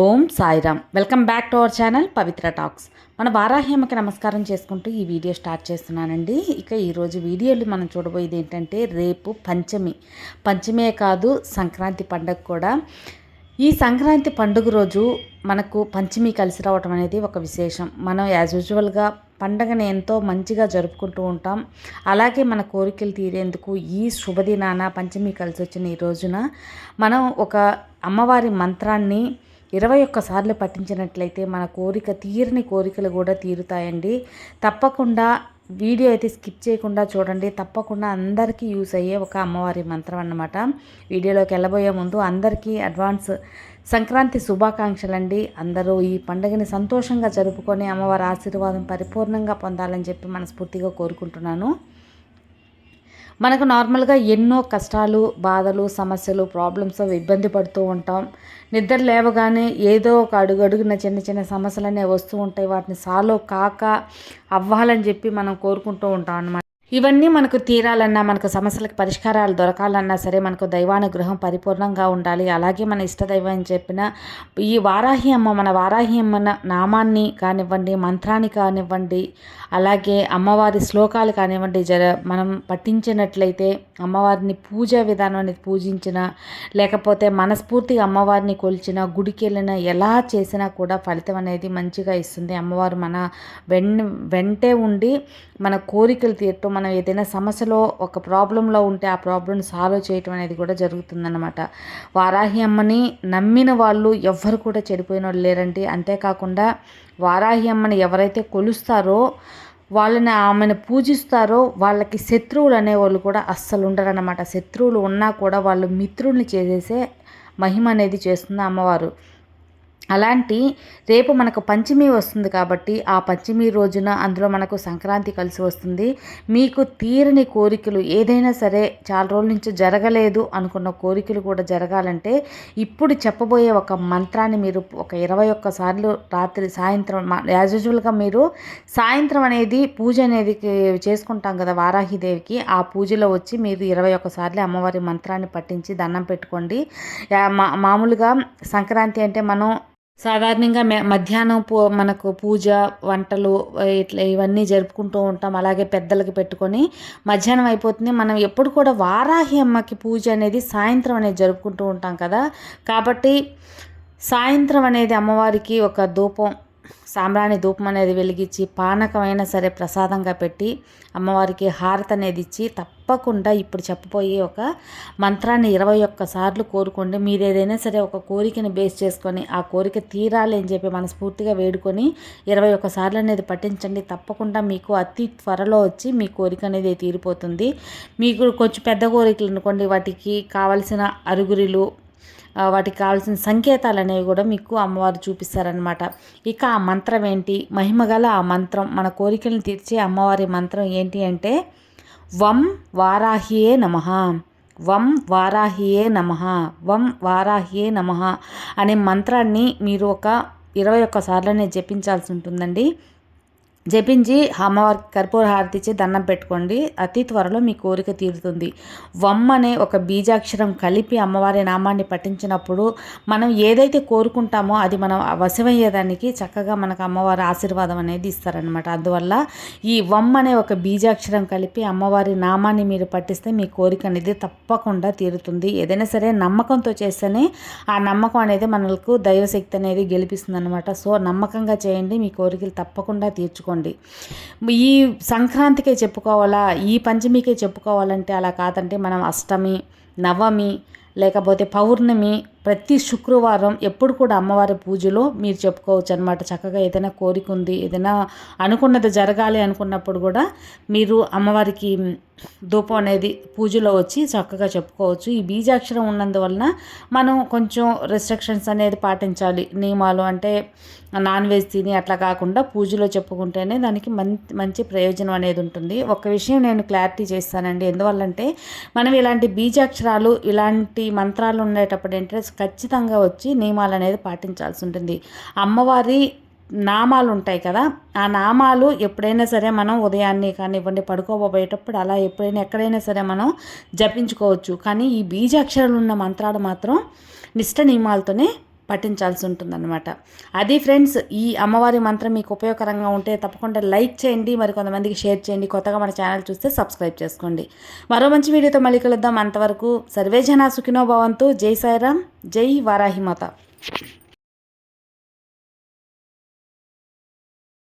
Om Sairam. Welcome back to our channel Pavitra talks. మన వారాహ్యమకి నమస్కారం చేసుకుంటూ ఈ వీడియో స్టార్ట్ చేస్తున్నానండి. ఇక ఈరోజు వీడియోలు మనం చూడబోయేది ఏంటంటే రేపు పంచమి. పంచమే కాదు సంక్రాంతి పండగ కూడా. ఈ సంక్రాంతి పండుగ రోజు మనకు పంచమి కలిసి రావటం అనేది ఒక విశేషం. మనం యాజ్ యూజువల్గా పండగని ఎంతో మంచిగా జరుపుకుంటూ ఉంటాం. అలాగే మన కోరికలు తీరేందుకు ఈ శుభదినాన పంచమి కలిసి వచ్చిన ఈ రోజున మనం ఒక అమ్మవారి మంత్రాన్ని ఇరవై ఒక్కసార్లు పఠించినట్లయితే మన కోరిక తీరని కోరికలు కూడా తీరుతాయండి. తప్పకుండా వీడియో అయితే స్కిప్ చేయకుండా చూడండి. తప్పకుండా అందరికీ యూస్ అయ్యే ఒక అమ్మవారి మంత్రం అన్నమాట. వీడియోలోకి వెళ్ళబోయే ముందు అందరికీ అడ్వాన్స్ సంక్రాంతి శుభాకాంక్షలు అండి అందరూ ఈ పండుగని సంతోషంగా జరుపుకొని అమ్మవారి ఆశీర్వాదం పరిపూర్ణంగా పొందాలని చెప్పి మనస్ఫూర్తిగా కోరుకుంటున్నాను. మనకు నార్మల్గా ఎన్నో కష్టాలు బాధలు సమస్యలు ప్రాబ్లమ్స్ ఇబ్బంది పడుతూ ఉంటాం. నిద్ర లేవగానే ఏదో ఒక అడుగు అడుగున చిన్న చిన్న సమస్యలు అనేవి వస్తూ ఉంటాయి. వాటిని సాల్వ్ కాక అవ్వాలని చెప్పి మనం కోరుకుంటూ ఉంటాం అన్నమాట. ఇవన్నీ మనకు తీరాలన్నా మనకు సమస్యలకు పరిష్కారాలు దొరకాలన్నా సరే మనకు దైవానుగ్రహం పరిపూర్ణంగా ఉండాలి. అలాగే మన ఇష్టదైవం అని చెప్పిన ఈ వారాహి అమ్మ మన వారాహి అమ్మ నామాన్ని కానివ్వండి మంత్రాన్ని కానివ్వండి అలాగే అమ్మవారి శ్లోకాలు కానివ్వండి జర మనం పఠించినట్లయితే అమ్మవారిని పూజా విధానం అనేది పూజించిన లేకపోతే మనస్ఫూర్తిగా అమ్మవారిని కొలిచిన గుడికి వెళ్ళిన ఎలా చేసినా కూడా ఫలితం అనేది మంచిగా ఇస్తుంది. అమ్మవారు మన వెన్ వెంటే ఉండి మన కోరికలు తీరటం మనం ఏదైనా సమస్యలో ఒక ప్రాబ్లంలో ఉంటే ఆ ప్రాబ్లం సాల్వ్ చేయటం అనేది కూడా జరుగుతుందన్నమాట. వారాహి అమ్మని నమ్మిన వాళ్ళు ఎవ్వరు కూడా చెడిపోయిన వాళ్ళు లేరండి. అంతేకాకుండా వారాహి అమ్మని ఎవరైతే కొలుస్తారో వాళ్ళని ఆమెను పూజిస్తారో వాళ్ళకి శత్రువులు అనేవాళ్ళు కూడా అస్సలు ఉండరన్నమాట. శత్రువులు ఉన్నా కూడా వాళ్ళు మిత్రుల్ని చేసేసే మహిమ అనేది చేస్తుంది అమ్మవారు. అలాంటి రేపు మనకు పంచమి వస్తుంది కాబట్టి ఆ పంచమి రోజున అందులో మనకు సంక్రాంతి కలిసి వస్తుంది. మీకు తీరని కోరికలు ఏదైనా సరే చాలా రోజుల నుంచి జరగలేదు అనుకున్న కోరికలు కూడా జరగాలంటే ఇప్పుడు చెప్పబోయే ఒక మంత్రాన్ని మీరు ఒక ఇరవై ఒక్కసార్లు రాత్రి సాయంత్రం యాజ్ యూజువల్గా మీరు సాయంత్రం అనేది పూజ అనేది చేసుకుంటాం కదా వారాహిదేవికి. ఆ పూజలో వచ్చి మీరు ఇరవై ఒక్కసార్లు అమ్మవారి మంత్రాన్ని పట్టించి దండం పెట్టుకోండి. మామూలుగా సంక్రాంతి అంటే మనం సాధారణంగా మధ్యాహ్నం పూ మనకు పూజ వంటలు ఇట్లా ఇవన్నీ జరుపుకుంటూ ఉంటాం. అలాగే పెద్దలకి పెట్టుకొని మధ్యాహ్నం అయిపోతుంది. మనం ఎప్పుడు కూడా వారాహి అమ్మకి పూజ అనేది సాయంత్రం అనేది జరుపుకుంటూ ఉంటాం కదా. కాబట్టి సాయంత్రం అనేది అమ్మవారికి ఒక ధూపం. సాంబ్రాణి ధూపం అనేది వెలిగించి పానకమైనా సరే ప్రసాదంగా పెట్టి అమ్మవారికి హారతి అనేది ఇచ్చి తప్పకుండా ఇప్పుడు చెప్పబోయే ఒక మంత్రాన్ని ఇరవై ఒక్కసార్లు కోరుకోండి. మీరు ఏదైనా సరే ఒక కోరికని బేస్ చేసుకొని ఆ కోరిక తీరాలి అని చెప్పి మనస్ఫూర్తిగా వేడుకొని ఇరవై ఒక్కసార్లు అనేది పట్టించండి తప్పకుండా మీకు అతి త్వరలో వచ్చి మీ కోరిక అనేది తీరిపోతుంది. మీకు కొంచెం పెద్ద కోరికలు అనుకోండి. వాటికి కావలసిన అరుగురిలు వాటికి కావాల్సిన సంకేతాలు అనేవి కూడా మీకు అమ్మవారు చూపిస్తారనమాట ఇక ఆ మంత్రం ఏంటి? మహిమగల ఆ మంత్రం. మన కోరికలను తీర్చే అమ్మవారి మంత్రం ఏంటి అంటే వం వారాహియే నమ. వం వారాహియే నమ. వం వారాహియే నమ. అనే మంత్రాన్ని మీరు ఒక ఇరవై ఒక్కసార్లనే జపించాల్సి ఉంటుందండి. జపించి అమ్మవారికి కర్పూర హారతి ఇచ్చి దండం పెట్టుకోండి. అతి త్వరలో మీ కోరిక తీరుతుంది. వమ్ అనే ఒక బీజాక్షరం కలిపి అమ్మవారి నామాన్ని పఠించినప్పుడు మనం ఏదైతే కోరుకుంటామో అది మనం వశమయ్యేదానికి చక్కగా మనకు అమ్మవారి ఆశీర్వాదం అనేది ఇస్తారనమాట అందువల్ల ఈ వమ్ అనే ఒక బీజాక్షరం కలిపి అమ్మవారి నామాన్ని మీరు పట్టిస్తే మీ కోరిక అనేది తప్పకుండా తీరుతుంది. ఏదైనా సరే నమ్మకంతో చేస్తేనే ఆ నమ్మకం అనేది మనకు దైవశక్తి అనేది గెలిపిస్తుంది అనమాట సో నమ్మకంగా చేయండి. మీ కోరికలు తప్పకుండా తీర్చుకోండి. చేసుకోండి. ఈ సంక్రాంతికే చెప్పుకోవాలా? ఈ పంచమికే చెప్పుకోవాలంటే అలా కాదంటే మనం అష్టమి నవమి లేకపోతే పౌర్ణమి ప్రతి శుక్రవారం ఎప్పుడు కూడా అమ్మవారి పూజలో మీరు చెప్పుకోవచ్చు అనమాట చక్కగా ఏదైనా కోరిక ఉంది ఏదైనా అనుకున్నది జరగాలి అనుకున్నప్పుడు కూడా మీరు అమ్మవారికి ధూపం అనేది పూజలో వచ్చి చక్కగా చెప్పుకోవచ్చు. ఈ బీజాక్షరం ఉన్నందువలన మనం కొంచెం రెస్ట్రిక్షన్స్ అనేది పాటించాలి. నియమాలు అంటే నాన్ వెజ్ తిని అట్లా కాకుండా పూజలో చెప్పుకుంటేనే దానికి మంచి మంచి ప్రయోజనం అనేది ఉంటుంది. ఒక విషయం నేను క్లారిటీ చేస్తానండి. ఎందువల్లంటే మనం ఇలాంటి బీజాక్షరం అక్షరాలు ఇలాంటి మంత్రాలు ఉండేటప్పుడు ఏంటంటే ఖచ్చితంగా వచ్చి నియమాలు అనేది పాటించాల్సి ఉంటుంది. అమ్మవారి నామాలు ఉంటాయి కదా ఆ నామాలు ఎప్పుడైనా సరే మనం ఉదయాన్నే కానివ్వండి పడుకోబోయేటప్పుడు అలా ఎప్పుడైనా ఎక్కడైనా సరే మనం జపించుకోవచ్చు. కానీ ఈ బీజాక్షరాలు ఉన్న మంత్రాలు మాత్రం నిష్ట నియమాలతోనే పఠించాల్సి ఉంటుందన్నమాట. అది ఫ్రెండ్స్ ఈ అమ్మవారి మంత్రం మీకు ఉపయోగకరంగా ఉంటే తప్పకుండా లైక్ చేయండి మరి కొంతమందికి షేర్ చేయండి కొత్తగా మన ఛానల్ చూస్తే సబ్స్క్రైబ్ చేసుకోండి. మరో మంచి వీడియోతో మళ్ళీ కలుద్దాం. అంతవరకు సర్వేజన సుఖినో భవంతు. జై సాయిరామ్ జై వారాహిమాత